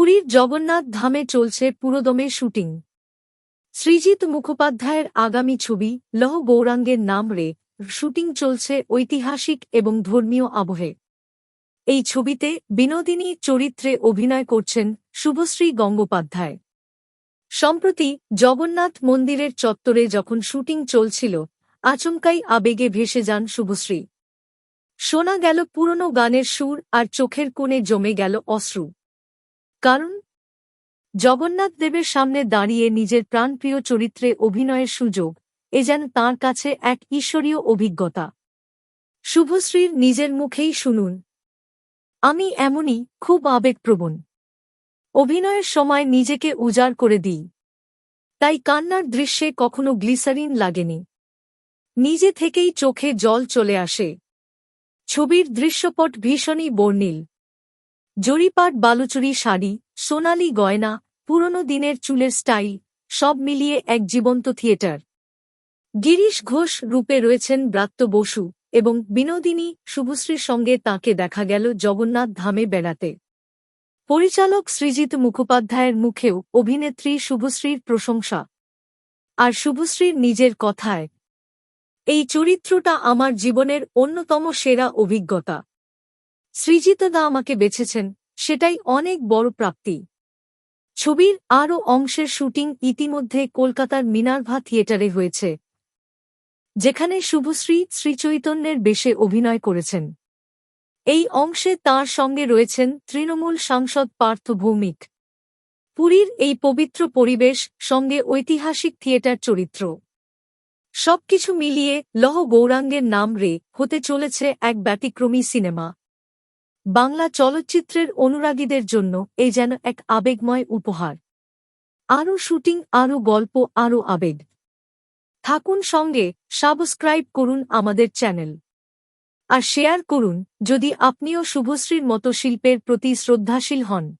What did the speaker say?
পুরীর জগন্নাথ ধামে চলছে পুরোদমে শুটিং। সৃজিত মুখোপাধ্যায়ের আগামী ছবি, লহ গৌরাঙ্গের নাম রে, শুটিং চলছে ঐতিহাসিক এবং ধর্মীয় আবহে। এই ছবিতে বিনোদিনী চরিত্রে অভিনয় করছেন শুভশ্রী গঙ্গোপাধ্যায়। সম্প্রতি জগন্নাথ মন্দিরের চত্বরে যখন শুটিং চলছিল, আচমকাই আবেগে ভেসে যান শুভশ্রী। শোনা গেল পুরনো গানের সুর আর চোখের কোণে জমে গেল অশ্রু। কারণ, জগন্নাথ দেবের সামনে দাঁড়িয়ে নিজের প্রাণপ্রিয় চরিত্রে অভিনয়ের সুযোগ, এ যেন তাঁর কাছে এক ঈশ্বরীয় অভিজ্ঞতা। শুভশ্রীর নিজের মুখেই শুনুন। আমি এমনই খুব আবেগপ্রবণ। অভিনয়ের সময় নিজেকে উজাড় করে দিই। তাই কান্নার দৃশ্যে কখনো গ্লিসারিন লাগেনি। নিজে থেকেই চোখে জল চলে আসে। ছবির দৃশ্যপট ভীষণই বর্ণিল। জরিপাট বালুচুরি শাড়ি, সোনালি গয়না, পুরনো দিনের চুলের স্টাইল, সব মিলিয়ে এক জীবন্ত থিয়েটার। গিরিশ ঘোষ রূপে রয়েছেন ব্রাত্য বসু এবং বিনোদিনী শুভশ্রীর সঙ্গে তাকে দেখা গেল জগন্নাথ ধামে বেড়াতে। পরিচালক সৃজিত মুখোপাধ্যায়ের মুখেও অভিনেত্রী শুভশ্রীর প্রশংসা। আর শুভশ্রীর নিজের কথায়, এই চরিত্রটা আমার জীবনের অন্যতম সেরা অভিজ্ঞতা। সৃজিতদা আমাকে বেছেছেন, সেটাই অনেক বড় প্রাপ্তি। ছবির আরও অংশের শুটিং ইতিমধ্যে কলকাতার মিনার্ভা থিয়েটারে হয়েছে, যেখানে শুভশ্রী শ্রীচৈতন্যের বেশে অভিনয় করেছেন। এই অংশে তার সঙ্গে রয়েছেন তৃণমূল সাংসদ পার্থ ভৌমিক। পুরীর এই পবিত্র পরিবেশ সঙ্গে ঐতিহাসিক থিয়েটার চরিত্র। সবকিছু মিলিয়ে লহ গৌরাঙ্গের নাম রে হতে চলেছে এক ব্যতিক্রমী সিনেমা। বাংলা চলচ্চিত্রের অনুরাগীদের জন্য এ যেন এক আবেগময় উপহার। আরও শুটিং, আরও গল্প, আরও আবেগ। থাকুন সঙ্গে, সাবস্ক্রাইব করুন আমাদের চ্যানেল। আর শেয়ার করুন যদি আপনিও শুভশ্রীর মতো শিল্পের প্রতি শ্রদ্ধাশীল হন।